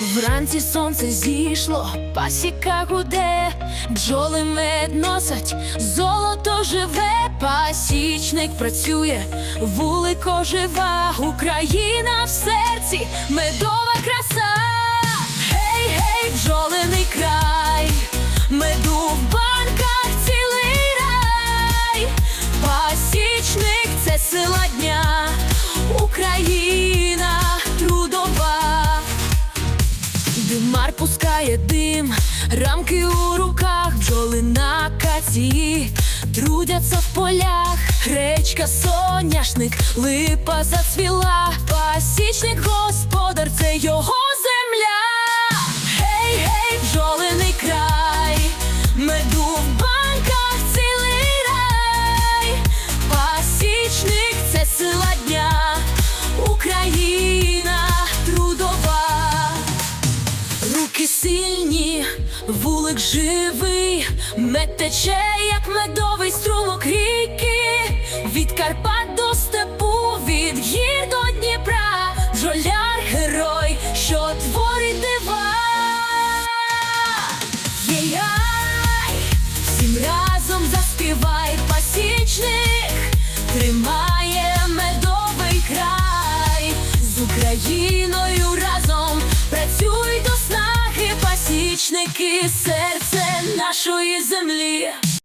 Вранці сонце зійшло, пасіка гуде, бджоли мед носять, золото живе, пасічник працює, вулико жива, Україна в серці, медова краса. Димар пускає дим, рамки у руках, бджоли на каці, трудяться в полях, речка, соняшник, липа зацвіла, вулик живий, мед тече, як медовий струмок ріки, від Карпат до степу, від гір до Дніпра, жоляр герой, що творить дива. Єй-яй, всім разом заспівай пасічник, тримає медовий край. З Україною пасічники, серце нашої землі.